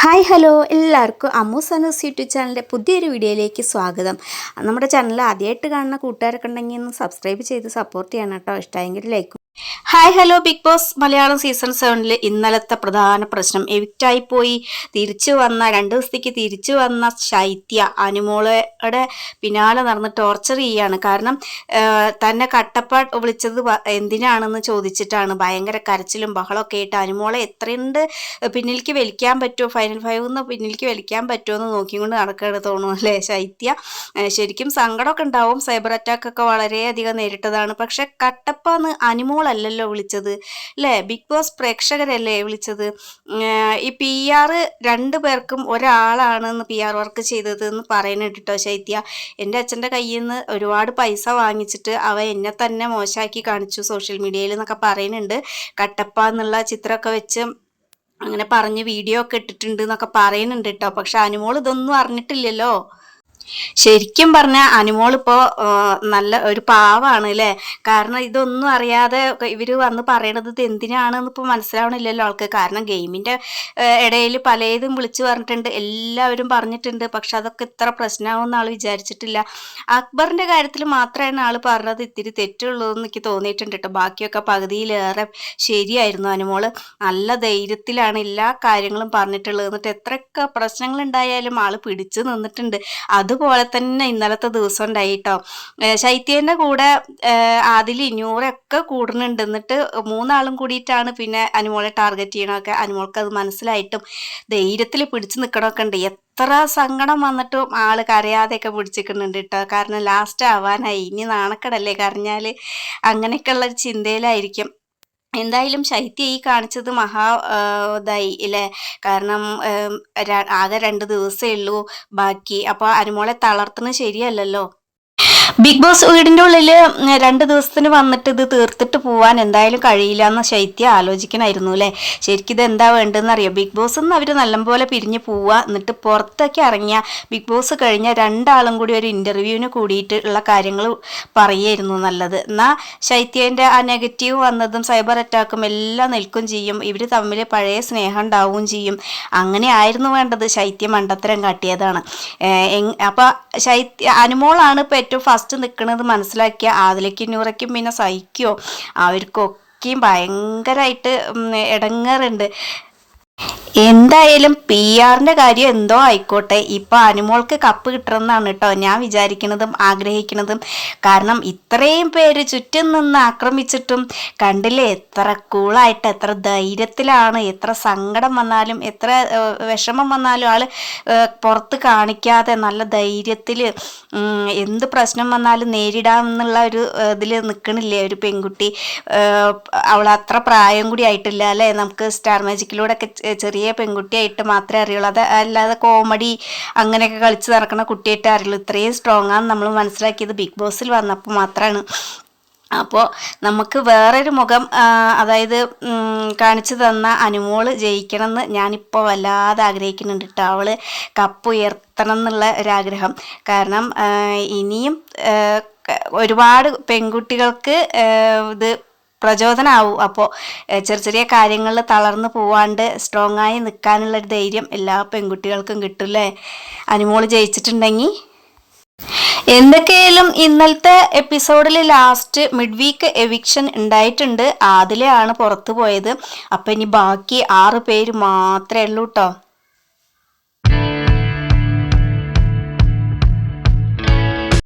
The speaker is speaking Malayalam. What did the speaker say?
Hi hello. എല്ലാവർക്കും അമ്മു സനൂസ് യൂട്യൂബ് ചാനലിന്റെ പുതിയൊരു വീഡിയോയിലേക്ക് സ്വാഗതം. നമ്മുടെ ചാനൽ ആദ്യമായിട്ട് കാണുന്ന കൂട്ടുകാരൊക്കെ ഉണ്ടെങ്കിൽ ഒന്ന് സബ്സ്ക്രൈബ് ചെയ്ത് സപ്പോർട്ട് ചെയ്യണം കേട്ടോ. ഇഷ്ടമായെങ്കിൽ like hi hello Big Boss Malayalam season സെവനിൽ ഇന്നലത്തെ പ്രധാന പ്രശ്നം. എവിക്റ്റായി പോയി? തിരിച്ചു വന്ന രണ്ട് ദിവസത്തേക്ക് തിരിച്ചു വന്ന ശൈത്യ അനുമോളയുടെ പിന്നാലെ നടന്ന് ടോർച്ചർ ചെയ്യാണ്. കാരണം തന്നെ കട്ടപ്പാട്ട് വിളിച്ചത് എന്തിനാണെന്ന് ചോദിച്ചിട്ടാണ്. ഭയങ്കര കരച്ചിലും ബഹളമൊക്കെ ആയിട്ട് അനുമോളെ എത്രയുണ്ട്? പിന്നിലേക്ക് വലിക്കാൻ പറ്റുമോ? ഫൈനൽ ഫൈവ് നിന്ന് പിന്നിലേക്ക് വലിക്കാൻ പറ്റുമോ എന്ന് നോക്കിക്കൊണ്ട് നടക്കുകയാണ് തോന്നുന്നു അല്ലേ ശൈത്യ? ശരിക്കും സങ്കടമൊക്കെ ഉണ്ടാവും. സൈബർ അറ്റാക്ക് ഒക്കെ വളരെയധികം നേരിട്ടതാണ്. പക്ഷെ കട്ടപ്പ എന്ന് അനുമോളല്ലല്ലോ വിളിച്ചത്. അല്ലേ ബിഗ് ബോസ് പ്രേക്ഷകരല്ലേ വിളിച്ചത്. ഈ പി ആർ രണ്ടു പേർക്കും ഒരാളാണെന്ന് പി ആർ വർക്ക് ചെയ്തത് എന്ന് പറയുന്നുണ്ട് കേട്ടോ ശൈത്യ. എന്റെ അച്ഛന്റെ കയ്യിൽ നിന്ന് ഒരുപാട് പൈസ വാങ്ങിച്ചിട്ട് അവ എന്നെ തന്നെ മോശമാക്കി കാണിച്ചു സോഷ്യൽ മീഡിയയിൽ എന്നൊക്കെ പറയുന്നുണ്ട് കട്ടപ്പ എന്നുള്ള ചിത്രമൊക്കെ വെച്ച് അങ്ങനെ പറഞ്ഞ് വീഡിയോ ഒക്കെ ഇട്ടിട്ടുണ്ട് എന്നൊക്കെ പറയുന്നുണ്ട് കേട്ടോ പക്ഷെ അനുമോൾ ഇതൊന്നും അറിഞ്ഞിട്ടില്ലല്ലോ. ശരിക്കും പറഞ്ഞ അനുമോൾ ഇപ്പോൾ നല്ല ഒരു പാവാണ് അല്ലേ കാരണം ഇതൊന്നും അറിയാതെ ഇവർ വന്ന് പറയണത് ഇത് എന്തിനാണെന്ന് ഇപ്പോൾ മനസ്സിലാവണില്ലല്ലോ ആൾക്ക്. കാരണം ഗെയിമിന്റെ ഇടയിൽ പലതും വിളിച്ചു പറഞ്ഞിട്ടുണ്ട് എല്ലാവരും പറഞ്ഞിട്ടുണ്ട് പക്ഷെ അതൊക്കെ ഇത്ര പ്രശ്നമാകുമെന്ന് ആൾ വിചാരിച്ചിട്ടില്ല. അക്ബറിന്റെ കാര്യത്തിൽ മാത്രമാണ് ആൾ പറഞ്ഞത് ഇത്തിരി തെറ്റുള്ളൂ എന്ന് എനിക്ക് തോന്നിയിട്ടുണ്ട് കേട്ടോ. ബാക്കിയൊക്കെ പകുതിയിലേറെ ശരിയായിരുന്നു അനുമോൾ. നല്ല ധൈര്യത്തിലാണ് എല്ലാ കാര്യങ്ങളും പറഞ്ഞിട്ടുള്ളത്. എന്നിട്ട് എത്രയൊക്കെ പ്രശ്നങ്ങൾ ഉണ്ടായാലും ആൾ പിടിച്ചു നിന്നിട്ടുണ്ട്. അതുപോലെ തന്നെ ഇന്നലത്തെ ദിവസം ഉണ്ടായി കേട്ടോ ശൈത്യന്റെ കൂടെ അതിൽ ഇഞ്ഞൂറൊക്കെ കൂടുന്നുണ്ട്. എന്നിട്ട് മൂന്നാളും കൂടിയിട്ടാണ് പിന്നെ അനുമോളെ ടാർഗറ്റ് ചെയ്യണമൊക്കെ അനുമോൾക്ക് അത് മനസ്സിലായിട്ടും ധൈര്യത്തിൽ പിടിച്ചു നിൽക്കണമൊക്കെ ഉണ്ട്. എത്ര സങ്കടം വന്നിട്ടും ആൾ കരയാതെയൊക്കെ പിടിച്ചിരിക്കുന്നുണ്ട് കേട്ടോ കാരണം ലാസ്റ്റ് ആവാനായി. ഇനി നാണക്കടല്ലേ കരഞ്ഞാൽ? അങ്ങനെയൊക്കെയുള്ള ചിന്തയിലായിരിക്കും. എന്തായാലും ശൈത്യ ഈ കാണിച്ചത് മഹാ ഇതായി ഇല്ലേ? കാരണം ആകെ രണ്ട് ദിവസമേ ഉള്ളൂ ബാക്കി. അപ്പൊ അനുമോളെ തളർത്തുന്നത് ശരിയല്ലല്ലോ? ബിഗ് ബോസ് വീടിന്റെ ഉള്ളിൽ രണ്ട് ദിവസത്തിന് വന്നിട്ട് ഇത് തീർത്തിട്ട് പോവാൻ എന്തായാലും കഴിയില്ല എന്ന ശൈത്യ ആലോചിക്കണമായിരുന്നു അല്ലേ? ശരിക്കും ഇത് എന്താ വേണ്ടതെന്ന് അറിയാം? ബിഗ് ബോസ് നിന്ന് അവർ നല്ലപോലെ പിരിഞ്ഞ് പോവുക എന്നിട്ട് പുറത്തൊക്കെ ഇറങ്ങിയ ബിഗ് ബോസ് കഴിഞ്ഞ രണ്ടാളും കൂടി ഒരു ഇന്റർവ്യൂവിന് കൂടിയിട്ടുള്ള കാര്യങ്ങൾ പറയായിരുന്നു നല്ലത്. എന്നാൽ ശൈത്യന്റെ ആ നെഗറ്റീവ് വന്നതും സൈബർ അറ്റാക്കും എല്ലാം നിൽക്കും ചെയ്യും. ഇവർ തമ്മിൽ പഴയ സ്നേഹം ഉണ്ടാവുകയും ചെയ്യും. അങ്ങനെ ആയിരുന്നു വേണ്ടത്. ശൈത്യം മണ്ടത്തരം കാട്ടിയതാണ്. അപ്പോൾ അപ്പൊ ശൈത്യ അനുമോളാണ് ഇപ്പൊ ഏറ്റവും ഫസ്റ്റ് നിൽക്കുന്നത് മനസ്സിലാക്കിയ ആദിലേക്ക് നൂറയ്ക്കും പിന്നെ സഹിക്കോ. അവർക്കൊക്കെയും ഭയങ്കരമായിട്ട് ഇടങ്ങാറുണ്ട് എന്തായാലും പി ആറിന്റെ കാര്യം എന്തോ ആയിക്കോട്ടെ. ഇപ്പൊ അനുമോൾക്ക് കപ്പ് കിട്ടണമെന്നാണ് കേട്ടോ ഞാൻ വിചാരിക്കുന്നതും ആഗ്രഹിക്കുന്നതും. കാരണം ഇത്രയും പേര് ചുറ്റും നിന്ന് ആക്രമിച്ചിട്ടും കണ്ടില്ലേ? എത്ര കൂളായിട്ട് എത്ര ധൈര്യത്തിലാണ് എത്ര സങ്കടം വന്നാലും എത്ര വിഷമം വന്നാലും ആൾ പുറത്ത് കാണിക്കാതെ നല്ല ധൈര്യത്തിൽ എന്ത് പ്രശ്നം വന്നാലും നേരിടാമെന്നുള്ള ഒരു ഇതിൽ നിൽക്കണില്ലേ ഒരു പെൺകുട്ടി? അവൾ അത്ര പ്രായം കൂടി ആയിട്ടില്ല അല്ലേ? നമുക്ക് സ്റ്റാർ മാജിക്കിലൂടെ ഒക്കെ ചെ- ചെറിയ പെൺകുട്ടിയായിട്ട് മാത്രമേ അറിയുള്ളൂ. അത് അല്ലാതെ കോമഡി അങ്ങനെയൊക്കെ കളിച്ച് നടക്കുന്ന കുട്ടിയായിട്ട് അറിയുള്ളൂ ഇത്രയും സ്ട്രോങ് ആണ് നമ്മൾ മനസ്സിലാക്കിയത് ബിഗ് ബോസിൽ വന്നപ്പോൾ മാത്രമാണ് അപ്പോൾ നമുക്ക് വേറൊരു മുഖം അതായത് കാണിച്ചു തന്ന അനുമോൾ ജയിക്കണം എന്ന് ഞാനിപ്പോൾ വല്ലാതെ ആഗ്രഹിക്കുന്നുണ്ട് കേട്ടോ. അവൾ കപ്പ് ഉയർത്തണം എന്നുള്ള ഒരാഗ്രഹം കാരണം ഇനിയും ഒരുപാട് പെൺകുട്ടികൾക്ക് ഇത് പ്രചോദനമാവും അപ്പോൾ ചെറിയ ചെറിയ കാര്യങ്ങളിൽ തളർന്നു പോവാണ്ട് സ്ട്രോങ് ആയി നിൽക്കാനുള്ള ഒരു ധൈര്യം എല്ലാ പെൺകുട്ടികൾക്കും കിട്ടില്ലേ അനുമോൾ ജയിച്ചിട്ടുണ്ടെങ്കിൽ എന്തൊക്കെയായാലും ഇന്നലത്തെ എപ്പിസോഡിൽ ലാസ്റ്റ് മിഡ് വീക്ക് എവിക്ഷൻ ഉണ്ടായിട്ടുണ്ട്. ആദിലെയാണ് പുറത്തു പോയത്. അപ്പം ഇനി ബാക്കി ആറ് പേര് മാത്രമേ ഉള്ളൂ കേട്ടോ